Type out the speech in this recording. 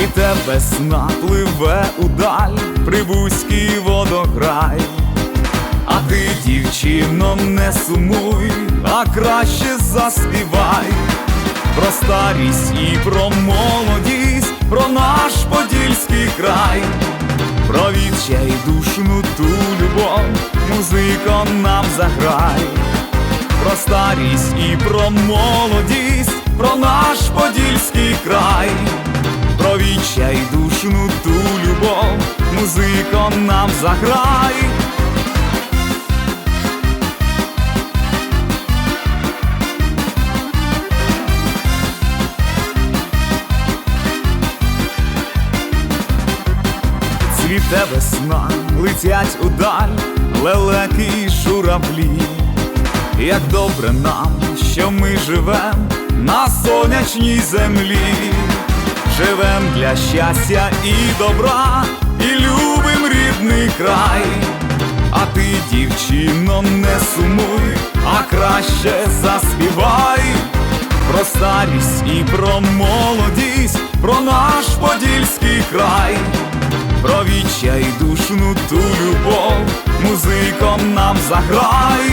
Цвіте весна, пливе удаль, прибузький водограй. А ти, дівчино, не сумуй, а краще заспівай. Про старість і про молодість, про наш подільський край, про відчайдушну ту любов, музико нам заграй, про старість і про молодість, про наш подільський край, відчайдушну ту любов, музико нам заграй. Цвіте весна, летять удаль лелеки й журавлі. Як добре нам, що ми живем на сонячній землі, живем для щастя і добра, і любим рідний край. А ти, дівчино, не сумуй, а краще заспівай про старість і про молодість, про наш подільський край, про відчайдушну ту любов, музиком нам заграй,